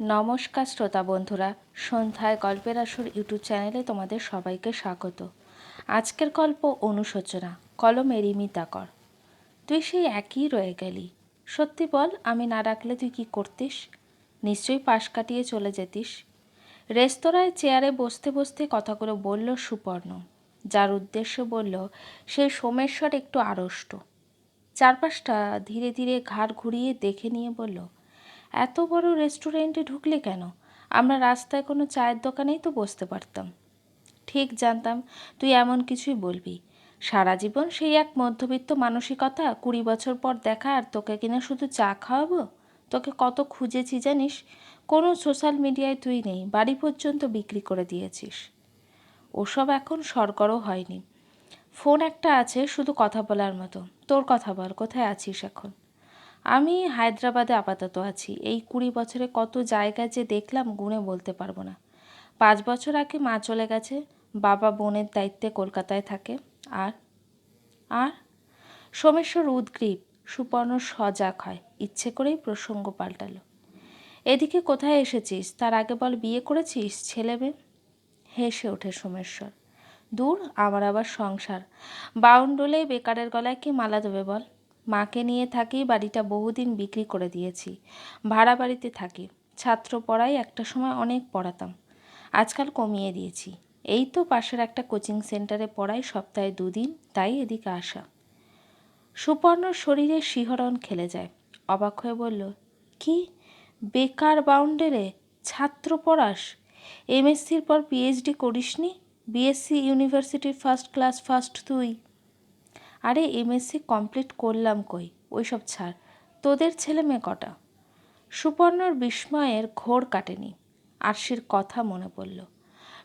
নমস্কার শ্রোতা বন্ধুরা, সন্ধ্যায় গল্পের আসর ইউটিউব চ্যানেলে তোমাদের সবাইকে স্বাগত। আজকের গল্প অনুশোচনা কলমে রিমিতা কর তুই সেই একই রয়ে গেলি। সত্যি বল, আমি না রাখলে তুই কি করতিস? নিশ্চয়ই পাশ কাটিয়ে চলে যেতিস। রেস্তোরাঁয় চেয়ারে বসতে বসতে কথাগুলো বলল সুপর্ণ। যার উদ্দেশ্য বলল সেই সোমেশ্বর একটু আড়ষ্ট। চারপাশটা ধীরে ধীরে ঘাড় ঘুরিয়ে দেখে নিয়ে বলল এত বড় রেস্টুরেন্টে ঢুকলে কেন? আমরা রাস্তায় কোনো চায়ের দোকানেই তো বসতে পারতাম। ঠিক জানতাম, তুই এমন কিছুই বলবি। সারা জীবন সেই এক মধ্যবিত্ত মানসিকতা, কুড়ি বছর পর দেখা আর তোকে কিনা শুধু চা খাওয়াবো? তোকে কত খুঁজেছি জানিস? কোনো সোশ্যাল মিডিয়ায় তুই নেই, বাড়ি পর্যন্ত বিক্রি করে দিয়েছিস। ওসব এখন সরগরও হয়নি। ফোন একটা আছে, শুধু কথা বলার মতো। তোর কথা বল, কোথায় আছিস এখন? আমি হায়দ্রাবাদে আপাতত আছি। এই কুড়ি বছরে কত জায়গায় যে দেখলাম গুণে বলতে পারব না। পাঁচ বছর আগে মা চলে গেছে, বাবা বোনের দায়িত্বে কলকাতায় থাকে। আর আর? সোমেশ্বর উদ্গ্রীব সুপর্ণ সজাগ হয়, ইচ্ছে করেই প্রসঙ্গ পাল্টালো। এদিকে কোথায় এসেছিস? তার আগে বল, বিয়ে করেছিস? ছেলে মেয়ে? হেসে ওঠে সোমেশ্বর। দূর, আমার আবার সংসার। বাউন্ডলে বেকারের গলায় কি মালা দেবে বল? মাকে নিয়ে থাকি, বাড়িটা বহুদিন বিক্রি করে দিয়েছি। ভাড়া বাড়িতে থাকি। ছাত্র পড়াই একটা সময় অনেক পড়াতাম। আজকাল কমিয়ে দিয়েছি। এই তো পাশের একটা কোচিং সেন্টারে পড়াই সপ্তাহে দুদিন, তাই এদিকে আসা। সুপর্ণ শরীরে শিহরণ খেলে যায়। অবাক হয়ে বলল, কি? বেকার বাউন্ডারে ছাত্র পড়াস? এমএসসির পর পিএইচডি করিসনি? বিএসসি ইউনিভার্সিটির ফার্স্ট ক্লাস ফার্স্ট তুই। আরে এমএসসি কমপ্লিট করলাম কই? ওইসব ছাড়। তোদের ছেলে মেয়ে কটা? সুপর্ণর বিস্ময়ের ঘোর কাটেনি। আরশির কথা মনে পড়ল।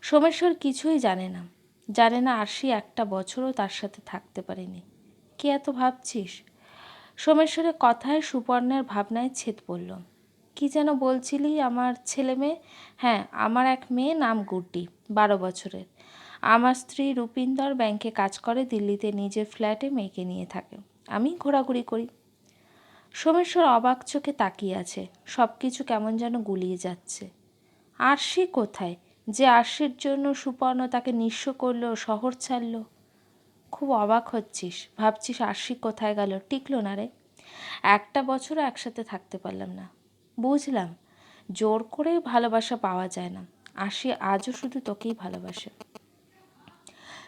সোমেশ্বর কিছুই জানে না। জানে না আরশি একটা বছরও তার সাথে থাকতে পারেনি। কে এত ভাবছিস? সোমেশ্বরের কথায় সুপর্ণের ভাবনায় ছেদ পড়ল। কি যেন বলছিলি আমার ছেলে মেয়ে? হ্যাঁ আমার এক মেয়ে নাম গুড্ডি, বারো বছরের। আমার স্ত্রী রূপিন্দর ব্যাংকে কাজ করে, দিল্লিতে নিজের ফ্ল্যাটে মেয়েকে নিয়ে থাকে। আমি ঘোরাঘুরি করি। সোমেশ্বর অবাক চোখে তাকিয়ে আছে সব কিছু কেমন যেন গুলিয়ে যাচ্ছে। আরশি কোথায়? যে আরশির জন্য সুপর্ণ তাকে নিঃস্ব করল, শহর ছাড়লো। খুব অবাক হচ্ছিস, ভাবছিস আরশি কোথায় গেল, টিকলো না রে। একটা বছরও একসাথে থাকতে পারলাম না। বুঝলাম, জোর করে ভালোবাসা পাওয়া যায় না। আশি আজও শুধু তোকেই ভালোবাসে।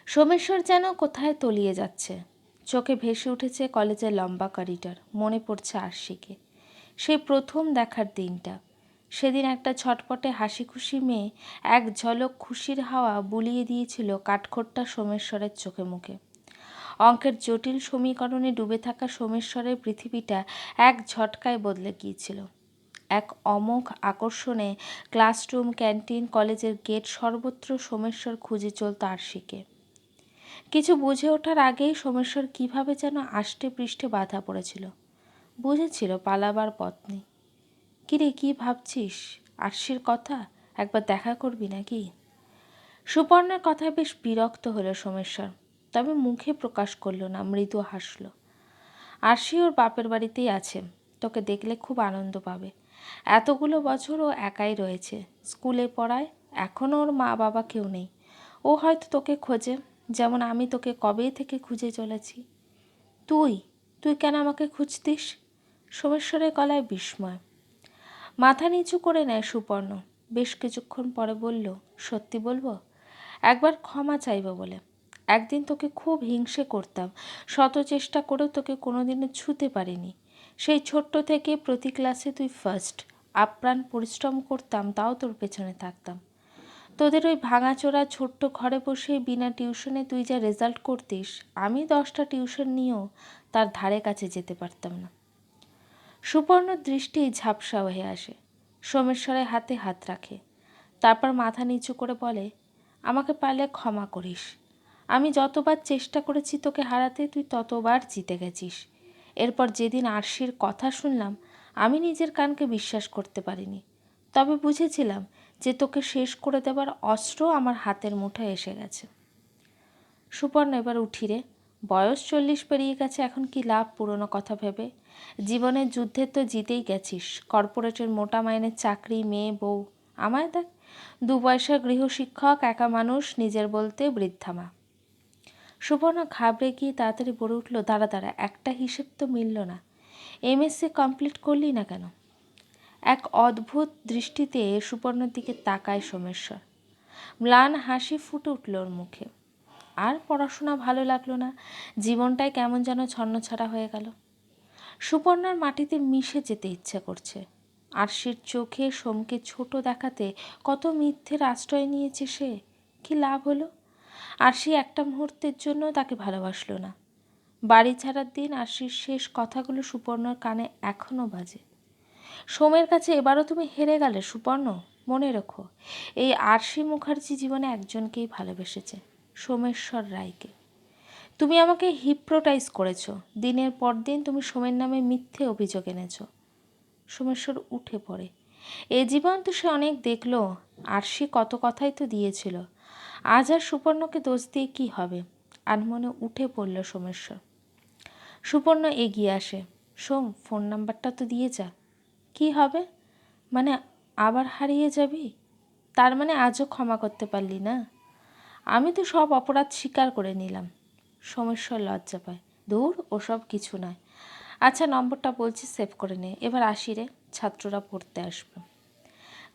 সোমেশ্বর যেন কোথায় তলিয়ে যাচ্ছে। চোখে ভেসে উঠেছে কলেজের লম্বা করিডর। মনে পড়ছে আরশিকে। সেই প্রথম দেখার দিনটা। সেদিন একটা ছটপটে হাসি খুশি মেয়ে এক ঝলক খুশির হাওয়া বুলিয়ে দিয়েছিল কাঠখোট্টা সোমেশ্বরের চোখে মুখে। অঙ্কের জটিল সমীকরণে ডুবে থাকা সোমেশ্বরের পৃথিবীটা এক ঝটকায় বদলে গিয়েছিল। এক অমোঘ আকর্ষণে ক্লাসরুম, ক্যান্টিন, কলেজের গেট সর্বত্র সোমেশ্বর খুঁজে চলত আরশিকে। কিছু বুঝে ওঠার আগেই সোমেশ্বর কীভাবে যেন আষ্টে পৃষ্ঠে বাধা পড়েছিল। বুঝেছিল পালাবার পথ নেই কিরে, কী ভাবছিস? আরশির কথা? একবার দেখা করবি নাকি? সুপর্ণার কথায় বেশ বিরক্ত হলো সোমেশ্বর, তবে মুখে প্রকাশ করল না, মৃদু হাসল। আরশি ওর বাপের বাড়িতেই আছে, তোকে দেখলে খুব আনন্দ পাবে। এতগুলো বছর ও একাই রয়েছে, স্কুলে পড়ায় এখনও ওর মা বাবা কেউ নেই। ও হয়তো তোকে খোঁজে। যেমন আমি তোকে কবে থেকে খুঁজে চলেছি। তুই তুই কেন আমাকে খুঁজতিস? সোমেশ্বরের গলায় বিস্ময়। মাথা নিচু করে নেয় সুপর্ণ। বেশ কিছুক্ষণ পরে বলল, সত্যি বলব? একবার ক্ষমা চাইব বলে। একদিন তোকে খুব হিংসে করতাম। শত চেষ্টা করেও তোকে কোনোদিনও ছুতে পারিনি। সেই ছোট্ট থেকে প্রতি ক্লাসে তুই ফার্স্ট আপ্রাণ পরিশ্রম করতাম, তাও তোর পেছনে থাকতাম। তোদের ওই ভাঙাচোরা ছোট্ট ঘরে বসে বিনা টিউশনে তুই যা রেজাল্ট করতিস, আমি দশটা টিউশন নিয়েও তার ধারে কাছে যেতে পারতাম না। সুপর্ণ দৃষ্টি ঝাপসা হয়ে আসে, সোমেশ্বরের হাতে হাত রাখে, তারপর মাথা নিচু করে বলে, আমাকে পারলে ক্ষমা করিস। আমি যতবার চেষ্টা করেছি তোকে হারাতে, তুই ততবার জিতে গেছিস। এরপর যেদিন আরশির কথা শুনলাম, আমি নিজের কানকে বিশ্বাস করতে পারিনি। তবে বুঝেছিলাম যে তোকে শেষ করে দেবার অস্ত্র আমার হাতের মুঠোয় এসে গেছে। সুপর্ণ এবার উঠি রে বয়স চল্লিশ পেরিয়ে গেছে, এখন কি লাভ পুরনো কথা ভেবে? জীবনের যুদ্ধে তো জিতেই গেছিস, কর্পোরেটের মোটা মাইনের চাকরি, মেয়ে, বউ। আমায় দেখ, দু পয়সা গৃহশিক্ষক একা মানুষ, নিজের বলতে বৃদ্ধা মা। সুবর্ণা ঘাবড়ে গিয়ে তাড়াতাড়ি বলে উঠল, দাঁড়া দাঁড়া, একটা হিসেব তো মিলল না। এমএসসি কমপ্লিট করলি না কেন? এক অদ্ভুত দৃষ্টিতে সুবর্ণর দিকে তাকায় সোমেশ্বর। ম্লান হাসি ফুটে উঠল ওর মুখে। আর পড়াশোনা ভালো লাগল না, জীবনটাই কেমন যেন ছন্নছাড়া হয়ে গেল। সুপর্ণার মাটিতে মিশে যেতে ইচ্ছে করছে। আরশির চোখে সোমকে ছোট দেখাতে কত মিথ্যের আশ্রয় নিয়েছে সে, কি লাভ হলো? আরশি একটা মুহূর্তের জন্য তাকে ভালোবাসলো না। বাড়ি ছাড়ার দিন আরশির শেষ কথাগুলো সুপর্ণর কানে এখনও বাজে। সোমের কাছে এবারও তুমি হেরে গেলে, সুপর্ণ, মনে রেখো, এই আরশি মুখার্জি জীবনে একজনকেই ভালোবেসেছে, সোমেশ্বর রায়কে। তুমি আমাকে হিপ্রোটাইজ করেছ, দিনের পর দিন তুমি সোমের নামে মিথ্যে অভিযোগ এনেছো। সোমেশ্বর উঠে পড়ে। এ জীবন তো সে অনেক দেখল, আরশি কত কথাই তো দিয়েছিল। আজ আর সুপর্ণকে দোষ দিয়ে কী হবে? আনমনে উঠে পড়ল সোমেশ্বর। সুপর্ণ এগিয়ে আসে, সোম ফোন নাম্বারটা তো দিয়ে যা। কি হবে? মানে আবার হারিয়ে যাবি? তার মানে আজও ক্ষমা করতে পারলি না? আমি তো সব অপরাধ স্বীকার করে নিলাম। সোমেশ্বর লজ্জা পায়। দূর, ওসব কিছু নয়। আচ্ছা নম্বরটা বলছি সেভ করে নে। এবার আসি রে, ছাত্ররা পড়তে আসবে।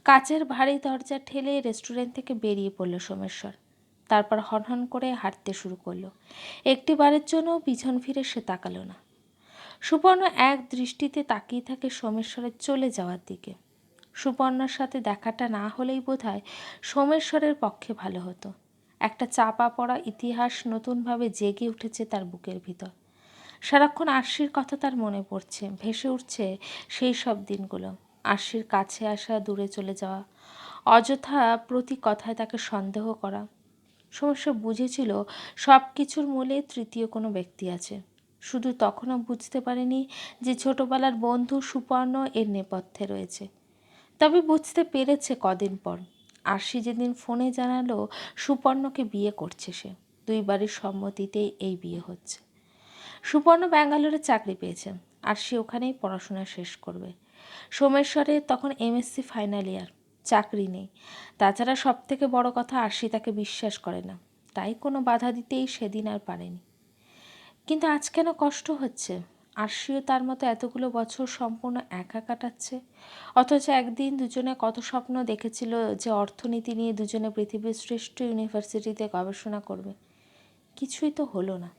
কাচের ভারী দরজা ঠেলে রেস্টুরেন্ট থেকে বেরিয়ে পড়ল সোমেশ্বর। তারপর হনহন করে হাঁটতে শুরু করল। একটি বারের জন্য পিছন ফিরে সে তাকালো না। সুপর্ণ এক দৃষ্টিতে তাকিয়ে থাকে সোমেশ্বরের চলে যাওয়ার দিকে। সুপর্ণার সাথে দেখাটা না হলেই বোধ হয় সোমেশ্বরের পক্ষে ভালো হতো। একটা চাপা পড়া ইতিহাস নতুনভাবে জেগে উঠেছে তার বুকের ভিতর। সারাক্ষণ আরশির কথা তার মনে পড়ছে, ভেসে উঠছে সেই সব দিনগুলো। আরশির কাছে আসা, দূরে চলে যাওয়া, অযথা প্রতি কথায় তাকে সন্দেহ করা। সমস্যা বুঝেছিল সব কিছুর মূলে তৃতীয় কোনো ব্যক্তি আছে। শুধু তখনও বুঝতে পারেনি যে ছোটবেলার বন্ধু সুপর্ণ এর নেপথ্যে রয়েছে। তবে বুঝতে পেরেছে কদিন পর। আর আরশি যেদিন ফোনে জানালো, সুপর্ণকে বিয়ে করছে সে। দুই বাড়ির সম্মতিতেই এই বিয়ে হচ্ছে। সুপর্ণ ব্যাঙ্গালোরে চাকরি পেয়েছে। আর সে ওখানেই পড়াশোনা শেষ করবে। সোমেশ্বরে তখন এমএসসি ফাইনাল ইয়ার। চাকরি নেই। তাছাড়া সব থেকে বড় কথা, আরশি তাকে বিশ্বাস করে না। তাই কোনো বাধা দিতেই সেদিন আর পারেনি। কিন্তু আজ কেন কষ্ট হচ্ছে? আরশিও তার মতো এতগুলো বছর সম্পূর্ণ একা কাটাচ্ছে? অথচ একদিন দুজনে কত স্বপ্ন দেখেছিল যে অর্থনীতি নিয়ে দুজনে পৃথিবীর শ্রেষ্ঠ ইউনিভার্সিটিতে গবেষণা করবে। কিছুই তো হলো না।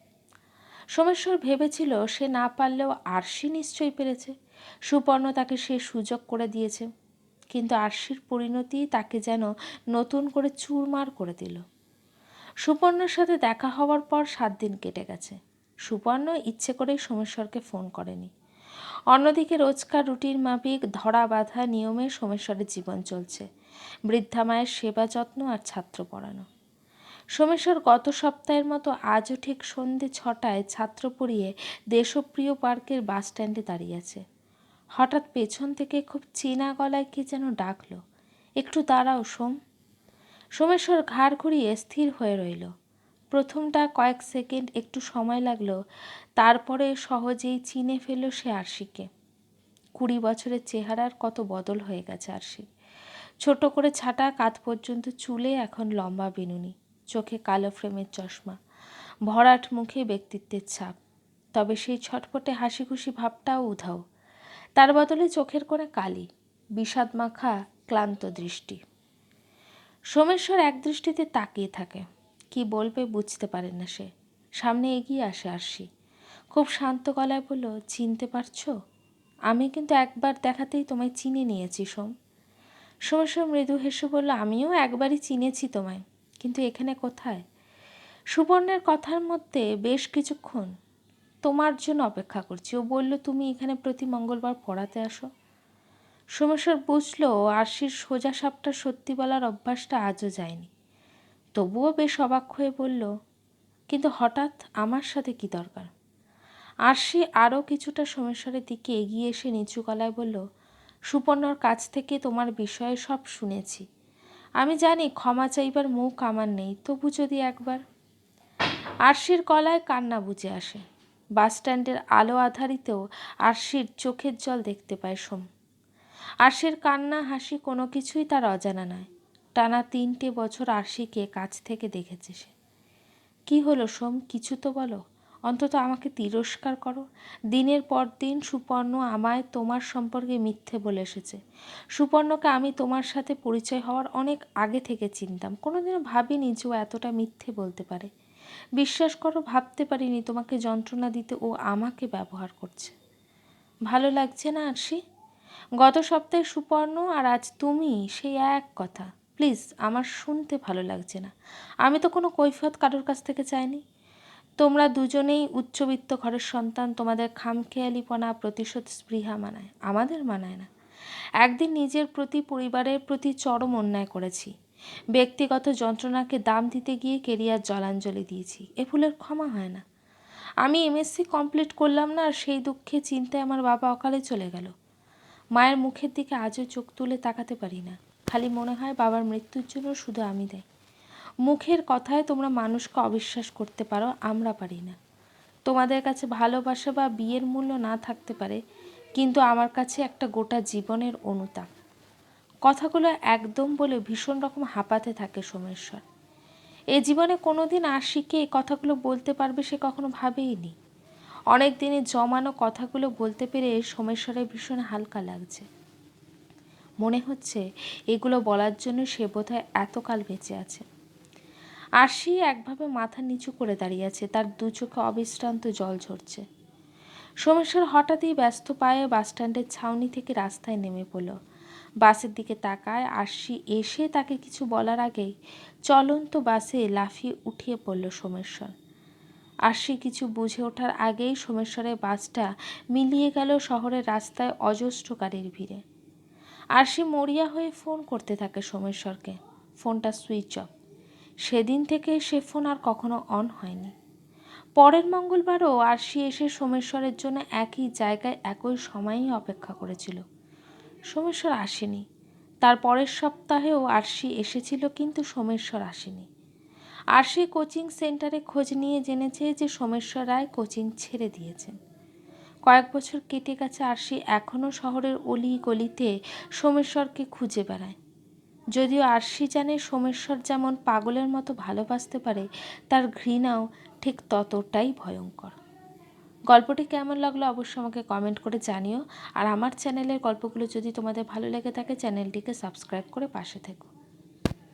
সোমেশ্বর ভেবেছিল সে না পারলেও আরশি নিশ্চয়ই পেরেছে। সুপর্ণ তাকে সে সুযোগ করে দিয়েছে। কিন্তু আরশির পরিণতি তাকে যেন নতুন করে চুরমার করে দিল। সুপর্ণর সাথে দেখা হওয়ার পর সাত দিন কেটে গেছে। সুপর্ণ ইচ্ছে করেই সোমেশ্বরকে ফোন করেনি। অন্যদিকে রোজকার রুটির মাফিক ধরা বাঁধা নিয়মে সোমেশ্বরের জীবন চলছে। বৃদ্ধা মায়ের সেবা যত্ন আর ছাত্র পড়ানো। সোমেশ্বর গত সপ্তাহের মতো আজও ঠিক সন্ধে ছটায় ছাত্র পড়িয়ে দেশপ্রিয় পার্কের বাস স্ট্যান্ডে দাঁড়িয়ে আছে। হঠাৎ পেছন থেকে খুব চেনা গলায় কে যেন ডাকলো, একটু দাঁড়াও সোম। সোমেশ্বর ঘাড় ঘুরিয়ে স্থির হয়ে রইল। প্রথমটা কয়েক সেকেন্ড একটু সময় লাগল, তারপরে সহজেই চিনে ফেলল সে আরশিকে। কুড়ি বছরের চেহারার কত বদল হয়ে গেছে আরশি। ছোট করে ছাটা কাত পর্যন্ত চুলে এখন লম্বা বিনুনি, চোখে কালো ফ্রেমের চশমা, ভরাট মুখে ব্যক্তিত্বের ছাপ। তবে সেই ছটপটে হাসি খুশি ভাবটাও উধাও। তার বদলে চোখের কোণে কালি বিষাদ মাখা ক্লান্ত দৃষ্টি। সোমেশ্বর এক দৃষ্টিতে তাকিয়ে থাকে। কি বলবে বুঝতে পারে না সে। সামনে এগিয়ে আসে আরশি। খুব শান্ত গলায় বলল, চিনতে পারছ? আমি কিন্তু একবার দেখাতেই তোমায় চিনে নিয়েছি, সোম। সোমেশ্বর মৃদু হেসে বলল, আমিও একবারই চিনেছি তোমায়। কিন্তু এখানে কোথায়? সুবর্ণের কথার মধ্যে বেশ কিছুক্ষণ তোমার জন্য অপেক্ষা করছি। ও বলল, তুমি এখানে প্রতি মঙ্গলবার পড়াতে আসো? সোমেশ্বর বুঝলো, আরশির সোজা সাপটা সত্যি বলার অভ্যাসটা আজও যায়নি। তবুও বেশ অবাক হয়ে বলল, কিন্তু হঠাৎ আমার সাথে কি দরকার? আরশি আরও কিছুটা সোমেশ্বরের দিকে এগিয়ে এসে নিচু গলায় বলল, সুপর্ণর কাছ থেকে তোমার বিষয়ে সব শুনেছি। আমি জানি ক্ষমা চাইবার মুখ আমার নেই, তবু যদি একবার? আরশির গলায় কান্না বুঝে আসে। বাসস্ট্যান্ডের আলো আধারিতেও আরশির চোখের জল দেখতে পায় সোম। আরশির কান্না হাসি কোনো কিছুই তার অজানা নয়। টানা তিনটে বছর আরশিকে কাছ থেকে দেখেছে সে। কি হলো সোম, কিছু তো বলো? অন্তত আমাকে তিরস্কার করো। দিনের পর দিন সুপর্ণ আমায় তোমার সম্পর্কে মিথ্যে বলে এসেছে। সুপর্ণকে আমি তোমার সাথে পরিচয় হওয়ার অনেক আগে থেকে চিনতাম। কোনোদিনও ভাবিনি যে ও এতটা মিথ্যে বলতে পারে। বিশ্বাস করো, ভাবতে পারিনি তোমাকে যন্ত্রণা দিতে ও আমাকে ব্যবহার করছে। ভালো লাগছে না আরশি? গত সপ্তাহে সুপর্ণ আর আজ তুমি, সেই এক কথা। প্লিজ, আমার শুনতে ভালো লাগছে না। আমি তো কোনো কৈফিয়ত কারোর কাছ থেকে চাইনি। তোমরা দুজনেই উচ্চবিত্ত ঘরের সন্তান, তোমাদের খামখেয়ালিপনা, প্রতিশোধ স্পৃহা মানায়, আমাদের মানায় না। একদিন নিজের প্রতি পরিবারের প্রতি চরম অন্যায় করেছি। ব্যক্তিগত যন্ত্রণাকে দাম দিতে গিয়ে কেরিয়ার জলাঞ্জলি দিয়েছি, এ ফুলের ক্ষমা হয় না। আমি এমএসসি কমপ্লিট করলাম না, আর সেই দুঃখে চিন্তায় আমার বাবা অকালে চলে গেল। মায়ের মুখের দিকে আজও চোখ তুলে তাকাতে পারি না। খালি মনে হয় বাবার মৃত্যুর জন্য শুধু আমি দেয়। মুখের কথায় তোমরা মানুষকে অবিশ্বাস করতে পারো, আমরা পারি না। তোমাদের কাছে ভালোবাসা বা বিয়ের মূল্য না থাকতে পারে, কিন্তু আমার কাছে একটা গোটা জীবনের অনুতাপ। কথাগুলো একদম বলে ভীষণ রকম হাঁপাতে থাকে সোমেশ্বর। এ জীবনে কোনো দিন আশিকে এই কথাগুলো বলতে পারবে সে কখনো ভাবেইনি। অনেক দিনে জমানো কথাগুলো বলতে পেরে সোমেশ্বরের ভীষণ হালকা লাগছে। মনে হচ্ছে এগুলো বলার জন্য সে বোধহয় এতকাল বেঁচে আছে। আরশি একভাবে মাথা নিচু করে দাঁড়িয়ে আছে, তার দু চোখে অবিশ্রান্ত জল ঝরছে। সোমেশ্বর হঠাৎই ব্যস্ত পায়ে বাসস্ট্যান্ডের ছাউনি থেকে রাস্তায় নেমে পড়ল। বাসের দিকে তাকায় আরশি এসে তাকে কিছু বলার আগেই চলন্ত বাসে লাফিয়ে উঠিয়ে পড়ল সোমেশ্বর। আরশি কিছু বুঝে ওঠার আগেই সোমেশ্বরের বাসটা মিলিয়ে গেল শহরের রাস্তায় অজস্র গাড়ির ভিড়ে। আরশি মরিয়া হয়ে ফোন করতে থাকে সোমেশ্বরকে ফোনটা সুইচ অফ সেদিন থেকে সে ফোন আর কখনো অন হয়নি। পরের মঙ্গলবারও আরশি এসে সোমেশ্বরের জন্য একই জায়গায় একই সময়ই অপেক্ষা করেছিল। সোমেশ্বর আসেনি। তার পরের সপ্তাহেও আরশি এসেছিল কিন্তু সোমেশ্বর আসেনি। আরশি কোচিং সেন্টারে খোঁজ নিয়ে জেনেছে যে সোমেশ্বর রায় কোচিং ছেড়ে দিয়েছেন। কয়েক বছর কেটে গেছে আরশি এখনও শহরের অলি গলিতে সোমেশ্বরকে খুঁজে বেড়ায়। যদিও আরশি জানে সোমেশ্বর যেমন পাগলের মতো ভালোবাসতে পারে, তার ঘৃণাও ঠিক ততটাই ভয়ঙ্কর। গল্পটি কেমন লাগল অবশ্যই আমাকে কমেন্ট করে জানিও। আর আমার চ্যানেলের গল্পগুলো যদি তোমাদের ভালো লেগে থাকে, চ্যানেলটিকে সাবস্ক্রাইব করে পাশে থেকো।